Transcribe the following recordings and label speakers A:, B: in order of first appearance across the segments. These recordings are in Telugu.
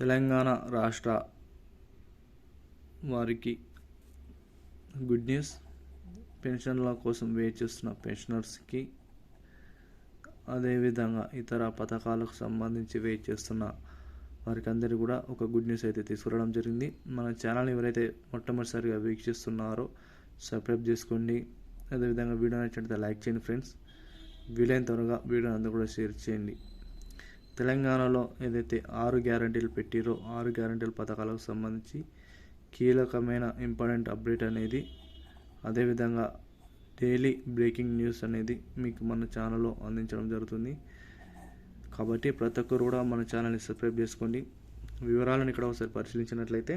A: తెలంగాణ రాష్ట్ర వారికి గుడ్ న్యూస్. పెన్షన్ల కోసం వేచి చూస్తున్న పెన్షనర్స్కి అదేవిధంగా ఇతర పథకాలకు సంబంధించి వెయిట్ చేస్తున్న వారికి అందరికీ కూడా ఒక గుడ్ న్యూస్ అయితే తీసుకురావడం జరిగింది. మన ఛానల్ ఎవరైతే మొట్టమొదటిసారిగా వీక్షిస్తున్నారో సబ్స్క్రైబ్ చేసుకోండి. అదేవిధంగా వీడియో నచ్చినట్లయితే లైక్ చేయండి ఫ్రెండ్స్. వీలైన త్వరగా వీడియో అందరూ కూడా షేర్ చేయండి. తెలంగాణలో ఏదైతే ఆరు గ్యారంటీలు పెట్టిరో ఆరు గ్యారంటీల పథకాలకు సంబంధించి కీలకమైన ఇంపార్టెంట్ అప్డేట్ అనేది అదేవిధంగా డైలీ బ్రేకింగ్ న్యూస్ అనేది మీకు మన ఛానల్లో అందించడం జరుగుతుంది. కాబట్టి ప్రతి ఒక్కరు కూడా మన ఛానల్ని సబ్స్క్రైబ్ చేసుకోండి. వివరాలను ఇక్కడ ఒకసారి పరిశీలించినట్లయితే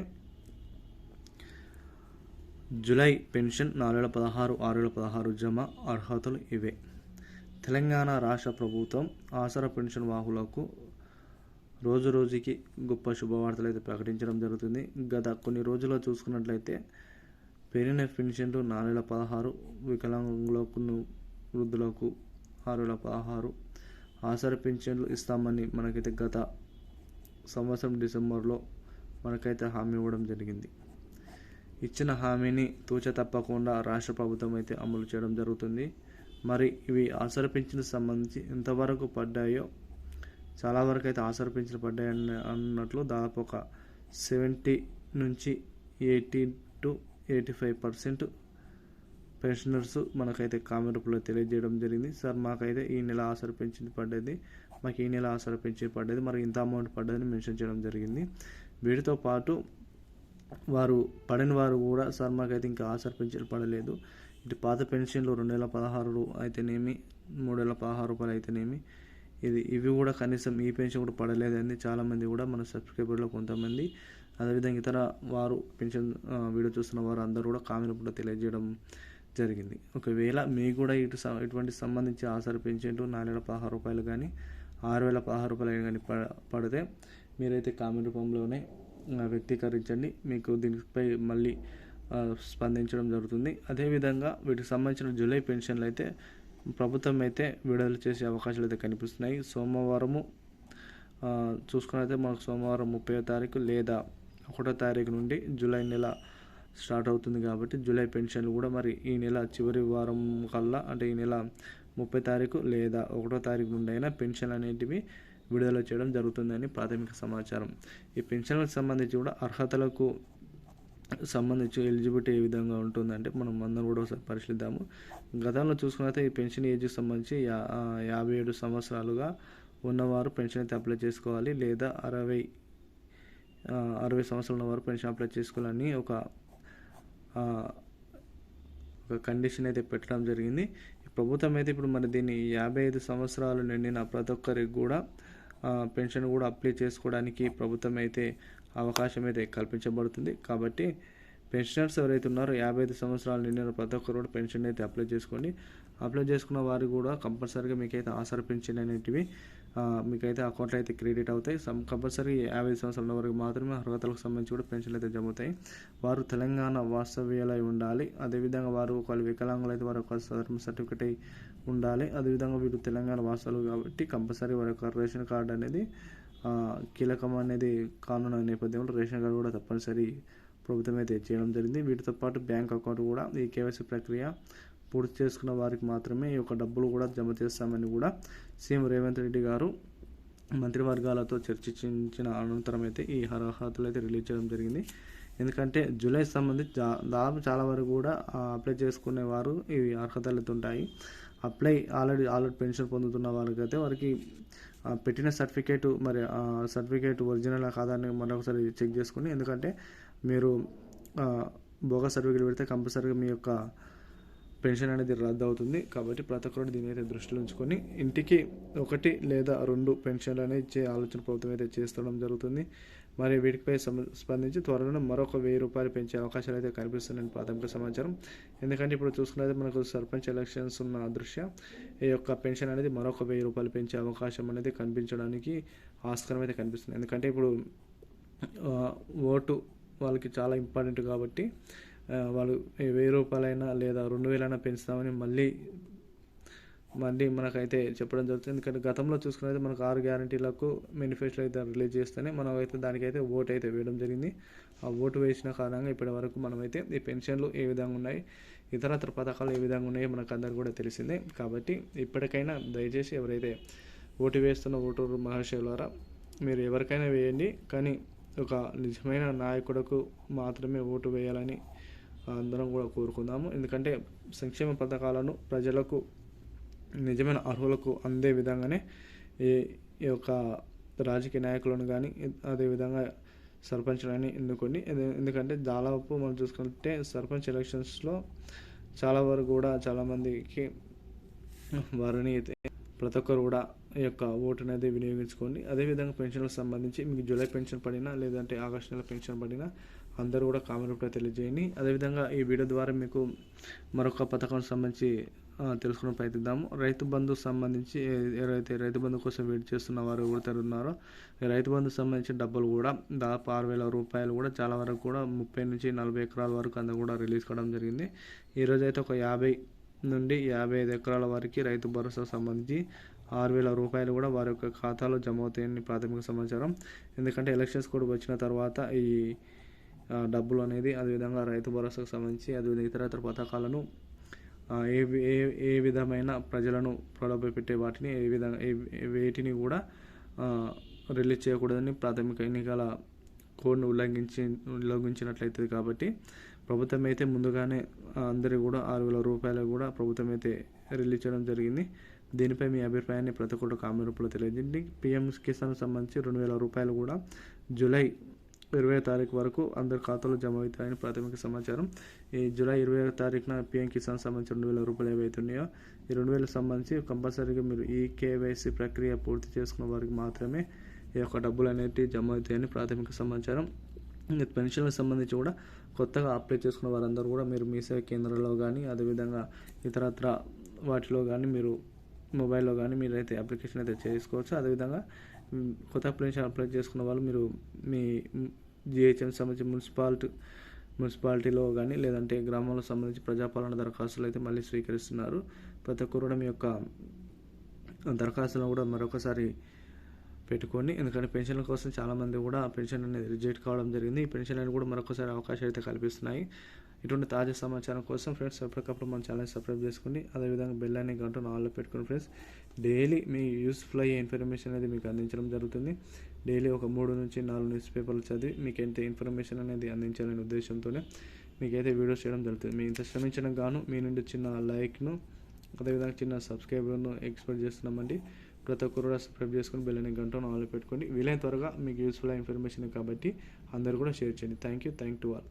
A: జూలై పెన్షన్ నాలుగు వేల పదహారు ఆరు వేల పదహారు జమ అర్హతలు ఇవే. తెలంగాణ రాష్ట్ర ప్రభుత్వం ఆసరా పెన్షన్ వాహులకు రోజు రోజుకి గొప్ప శుభవార్తలు అయితే ప్రకటించడం జరుగుతుంది. గత కొన్ని రోజుల్లో చూసుకున్నట్లయితే పెరిగిన పెన్షన్లు నాలుగు వేల పదహారు వికలాంగులకు వృద్ధులకు ఆరు వేల పదహారు ఆసరా పెన్షన్లు ఇస్తామని మనకైతే గత సంవత్సరం డిసెంబర్లో మనకైతే హామీ ఇవ్వడం జరిగింది. ఇచ్చిన హామీని తూచ తప్పకుండా రాష్ట్ర ప్రభుత్వం అయితే అమలు చేయడం జరుగుతుంది. మరి ఇవి ఆసర పింఛన్కి సంబంధించి ఎంతవరకు పడ్డాయో చాలా వరకు అయితే ఆసర పింఛన్లు పడ్డాయి అన్నట్లు దాదాపు ఒక సెవెంటీ నుంచి eighty to eighty five percent pensioners మనకైతే కామెంట్ రూపంలో తెలియజేయడం జరిగింది. సార్ మాకైతే ఈ నెల ఆసర పెన్షన్ పడ్డది. మాకు ఈ నెల ఆసర పెన్షన్ పడ్డది. మరి ఇంత అమౌంట్ పడ్డదని మెన్షన్ చేయడం జరిగింది. వీటితో పాటు వారు పడిన వారు కూడా సార్ మాకైతే ఇంకా ఆసర పెన్షన్ పడలేదు. ఇటు పాత పెన్షన్లు రెండు వేల పదహారు అయితేనేమి మూడు వేల పదహారు రూపాయలు అయితేనేమి ఇది ఇవి కూడా కనీసం ఈ పెన్షన్ కూడా పడలేదని చాలామంది కూడా మన సబ్స్క్రైబర్లో కొంతమంది అదేవిధంగా ఇతర వారు పెన్షన్ వీడియో చూస్తున్న వారు అందరూ కూడా కామెంట్ కూడా తెలియజేయడం జరిగింది. ఒకవేళ మీకు కూడా ఇటు స- ఇటువంటి సంబంధించి ఆసరి పెన్షన్లు నాలుగు వేల పదహారు రూపాయలు కానీ ఆరు వేల పదహారు రూపాయలు కానీ ప పడితే మీరైతే కామెంట్ రూపంలోనే వ్యక్తీకరించండి. మీకు దీనిపై మళ్ళీ స్పందించడం జరుగుతుంది. అదేవిధంగా వీటికి సంబంధించిన జూలై పెన్షన్లు అయితే ప్రభుత్వం అయితే విడుదల చేసే అవకాశాలు అయితే కనిపిస్తున్నాయి. సోమవారము చూసుకున్నైతే మనకు సోమవారం ముప్పై తారీఖు లేదా ఒకటో తారీఖు నుండి జూలై నెల స్టార్ట్ అవుతుంది కాబట్టి జూలై పెన్షన్లు కూడా మరి ఈ నెల చివరి వారం కల్లా అంటే ఈ నెల ముప్పై తారీఖు లేదా ఒకటో తారీఖు నుండి అయినా పెన్షన్ అనేటివి విడుదల చేయడం జరుగుతుందని ప్రాథమిక సమాచారం. ఈ పెన్షన్లకు సంబంధించి కూడా అర్హతలకు సంబంధించి ఎలిజిబిలిటీ ఏ విధంగా ఉంటుందంటే మనం అందరం కూడా ఒకసారి పరిశీలిద్దాము. గతంలో చూసుకున్నైతే ఈ పెన్షన్ ఏజ్కి సంబంధించి యా యాభై ఏడు సంవత్సరాలుగా ఉన్నవారు పెన్షన్ అయితే అప్లై చేసుకోవాలి లేదా అరవై అరవై సంవత్సరాల ఉన్నవారు పెన్షన్ అప్లై చేసుకోవాలని ఒక ఒక కండిషన్ అయితే పెట్టడం జరిగింది. ఈ ప్రభుత్వం అయితే ఇప్పుడు మరి దీన్ని యాభై ఐదు సంవత్సరాలు నిండిన ప్రతి ఒక్కరికి కూడా పెన్షన్ కూడా అప్లై చేసుకోవడానికి ప్రభుత్వం అయితే అవకాశం అయితే కల్పించబడుతుంది. కాబట్టి పెన్షనర్స్ ఎవరైతే ఉన్నారో యాభై ఐదు సంవత్సరాలు నిండిన ప్రతి ఒక్కరు కూడా పెన్షన్ అయితే అప్లై చేసుకోండి అప్లై చేసుకున్న వారు కూడా కంపల్సరీగా మీకైతే ఆసర పెన్షన్ అనేటివి మీకైతే అకౌంట్లో అయితే క్రెడిట్ అవుతాయి. సమ్ కంపల్సరీ యాభై ఐదు సంవత్సరాల వరకు మాత్రమే అర్హతలకు సంబంధించి కూడా పెన్షన్లు అయితే జమ అవుతాయి వారు తెలంగాణ వాస్తవ్యాలై ఉండాలి. అదేవిధంగా వారు ఒకవేళ వికలాంగులు అయితే వారు ఒక సర్మ సర్టిఫికేట్ ఉండాలి. అదేవిధంగా వీరు తెలంగాణ వాసాలు కాబట్టి కంపల్సరీ వారి యొక్క రేషన్ కార్డు అనేది కీలకం అనేది కానున్న నేపథ్యంలో రేషన్ కార్డు కూడా తప్పనిసరి ప్రభుత్వం అయితే చేయడం జరిగింది. వీటితో పాటు బ్యాంక్ అకౌంట్ కూడా ఈ కేవైసీ ప్రక్రియ పూర్తి చేసుకున్న వారికి మాత్రమే ఈ యొక్క డబ్బులు కూడా జమ చేస్తామని కూడా సీఎం రేవంత్ రెడ్డి గారు మంత్రివర్గాలతో చర్చించిన అనంతరం అయితే ఈ అర్హతలు అయితే రిలీజ్ చేయడం జరిగింది. ఎందుకంటే జూలై సంబంధించి దాదాపు చాలా వరకు కూడా అప్లై చేసుకునే వారు ఇవి అర్హతలు అయితే ఉంటాయి. అప్లై ఆల్రెడీ ఆల్రెడీ పెన్షన్ పొందుతున్న వాళ్ళకైతే వారికి పెట్టిన సర్టిఫికేట్ మరి ఆ సర్టిఫికేట్ ఒరిజినల్ కాదని మరొకసారి చెక్ చేసుకుని ఎందుకంటే మీరు బోగా సర్టిఫికేట్ పెడితే కంపల్సరీగా మీ యొక్క పెన్షన్ అనేది రద్దు అవుతుంది కాబట్టి ప్రతి ఒక్కరు దీని అయితే దృష్టిలో ఉంచుకొని ఇంటికి ఒకటి లేదా రెండు పెన్షన్లు అనేది ఇచ్చే ఆలోచన ప్రభుత్వం అయితే చేస్తడం జరుగుతుంది. మరి వీటిపై స్పందించి త్వరలోనే మరొక వెయ్యి రూపాయలు పెంచే అవకాశాలు అయితే కనిపిస్తున్నాయని ప్రాథమిక సమాచారం. ఎందుకంటే ఇప్పుడు చూసుకున్నది మనకు సర్పంచ్ ఎలక్షన్స్ ఉన్న దృష్ట్యా ఈ యొక్క పెన్షన్ అనేది మరొక వెయ్యి రూపాయలు పెంచే అవకాశం అనేది కనిపించడానికి ఆస్కారం అయితే కనిపిస్తుంది. ఎందుకంటే ఇప్పుడు ఓటు వాళ్ళకి చాలా ఇంపార్టెంట్ కాబట్టి వాళ్ళు వెయ్యి రూపాయలైనా లేదా రెండు వేలైనా పెంచుతామని మళ్ళీ మళ్ళీ మనకైతే చెప్పడం జరుగుతుంది. ఎందుకంటే గతంలో చూసుకున్నైతే మనకు ఆరు గ్యారంటీలకు మేనిఫెస్టో అయితే రిలీజ్ చేస్తేనే మనం అయితే దానికైతే ఓటు అయితే వేయడం జరిగింది. ఆ ఓటు వేసిన కారణంగా ఇప్పటి వరకు మనమైతే ఈ పెన్షన్లు ఏ విధంగా ఉన్నాయి ఇతరత్ర పథకాలు ఏ విధంగా ఉన్నాయో మనకు అందరు కూడా తెలిసిందే. కాబట్టి ఇప్పటికైనా దయచేసి ఎవరైతే ఓటు వేస్తున్న ఓటరు మహాశయులారా మీరు ఎవరికైనా వేయండి. కానీ ఒక నిజమైన నాయకుడకు మాత్రమే ఓటు వేయాలని అందరం కూడా కోరుకుందాము. ఎందుకంటే సంక్షేమ పథకాలను ప్రజలకు నిజమైన అర్హులకు అందే విధంగానే ఈ ఈ యొక్క రాజకీయ నాయకులను కానీ అదేవిధంగా సర్పంచ్లని ఎన్నుకొని ఎందు- ఎందుకంటే దాదాపు మనం చూసుకుంటే సర్పంచ్ ఎలక్షన్స్లో చాలా వరకు కూడా చాలామందికి వారిని అయితే ప్రతి ఒక్కరు కూడా ఈ యొక్క ఓటు అనేది వినియోగించుకోండి అదేవిధంగా పెన్షన్లకు సంబంధించి మీకు జూలై పెన్షన్ పడినా లేదంటే ఆగస్టు నెల పెన్షన్ పడినా అందరూ కూడా కామెంట్ రూపంలో తెలియజేయండి. అదేవిధంగా ఈ వీడియో ద్వారా మీకు మరొక పథకానికి సంబంధించి తెలుసుకునే ప్రయత్నిద్దాము. రైతు బంధు సంబంధించి ఎవరైతే రైతు బంధు కోసం వెయిట్ చేస్తున్న వారు ఎవరైతే ఉన్నారో రైతు బంధు సంబంధించిన డబ్బులు కూడా దాదాపు ఆరు వేల రూపాయలు కూడా చాలా వరకు కూడా ముప్పై నుంచి నలభై ఎకరాల వరకు అంతా కూడా రిలీజ్ కావడం జరిగింది. ఈరోజు అయితే ఒక యాభై నుండి యాభై ఐదు ఎకరాల వరకు రైతు భరోసా సంబంధించి ఆరు వేల రూపాయలు కూడా వారి యొక్క ఖాతాలో జమ అవుతాయని ప్రాథమిక సమాచారం. ఎందుకంటే ఎలక్షన్స్ కూడా వచ్చిన తర్వాత ఈ డబ్బులు అనేది అదేవిధంగా రైతు భరోసాకు సంబంధించి అదేవిధంగా ఇతర పథకాలను ఏ ఏ ఏ విధమైన ప్రజలను ప్రలోభపెట్టే వాటిని ఏ విధంగా వేటిని కూడా రిలీజ్ చేయకూడదని ప్రాథమిక ఎన్నికల కోడ్ను ఉల్లంఘించి ఉల్లంఘించినట్లయితుంది కాబట్టి ప్రభుత్వం అయితే ముందుగానే అందరి కూడా ఆరు వేల రూపాయలు కూడా ప్రభుత్వం అయితే రిలీజ్ చేయడం జరిగింది. దీనిపై మీ అభిప్రాయాన్ని ప్రతి ఒక్కరు కామెంట్ రూపంలో తెలియజేయండి. పిఎం కిసాన్ సంబంధించి రెండు వేల రూపాయలు కూడా జూలై ఇరవై తారీఖు వరకు అందరి ఖాతాలో జమ అవుతాయని ప్రాథమిక సమాచారం. ఈ జూలై ఇరవై తారీఖున పిఎం కిసాన్ సంబంధించి రెండు వేల రూపాయలు ఏవైతే ఉన్నాయో ఈ రెండు వేలకు సంబంధించి కంపల్సరీగా మీరు ఈ కేవైసీ ప్రక్రియ పూర్తి చేసుకున్న వారికి మాత్రమే ఈ యొక్క డబ్బులు అనేవి జమ అవుతాయని ప్రాథమిక సమాచారం. పెన్షన్కి పెన్షన్లకు సంబంధించి కూడా కొత్తగా అప్లై చేసుకున్న వారందరూ కూడా మీరు మీ సేవ కేంద్రంలో కానీ అదేవిధంగా ఇతరత్ర వాటిలో కానీ మీరు మొబైల్లో కానీ మీరైతే అప్లికేషన్ అయితే చేసుకోవచ్చు. అదేవిధంగా కొత్త అప్లికేషన్ అప్లై చేసుకున్న వాళ్ళు మీరు మీ జిహెచ్ఎం సంబంధించి మున్సిపాలిటీ మున్సిపాలిటీలో కానీ లేదంటే గ్రామంలో సంబంధించి ప్రజాపాలన దరఖాస్తులు అయితే మళ్ళీ స్వీకరిస్తున్నారు. ప్రతి ఒక్కరు కూడా మీ యొక్క దరఖాస్తులను కూడా మరొకసారి పెట్టుకోండి. ఎందుకంటే పెన్షన్ల కోసం చాలామంది కూడా పెన్షన్ అనేది రిజెక్ట్ కావడం జరిగింది. ఈ పెన్షన్ అనేది కూడా మరొకసారి అవకాశం అయితే కల్పిస్తున్నాయి. ఇటువంటి తాజా సమాచారం కోసం ఫ్రెండ్స్ ఎప్పటికప్పుడు మన ఛానల్ సబ్స్క్రైబ్ చేసుకుని అదేవిధంగా బెల్ అనే గంట ఆన్లో పెట్టుకుని ఫ్రెండ్స్ డైలీ మీ యూస్ఫుల్ అయ్యే ఇన్ఫర్మేషన్ అనేది మీకు అందించడం జరుగుతుంది. డైలీ ఒక మూడు నుంచి నాలుగు న్యూస్ పేపర్లు చదివి మీకు ఎంత ఇన్ఫర్మేషన్ అనేది అందించాలనే ఉద్దేశంతోనే మీకైతే వీడియోస్ చేయడం జరుగుతుంది. మీ ఇంత శ్రమించడం గాను మీ నుండి చిన్న లైక్ను అదేవిధంగా చిన్న సబ్స్క్రైబర్ను ఎక్స్పెక్ట్ చేస్తున్నామండి. ప్రతి ఒక్కరు కూడా సబ్స్క్రైబ్ చేసుకుని బెల్లని గంటను ఆన్లో పెట్టుకోండి. వీలైన త్వరగా మీకు యూస్ఫుల్ ఇన్ఫర్మేషన్ కాబట్టి అందరు కూడా షేర్ చేయండి. Thank you thank to all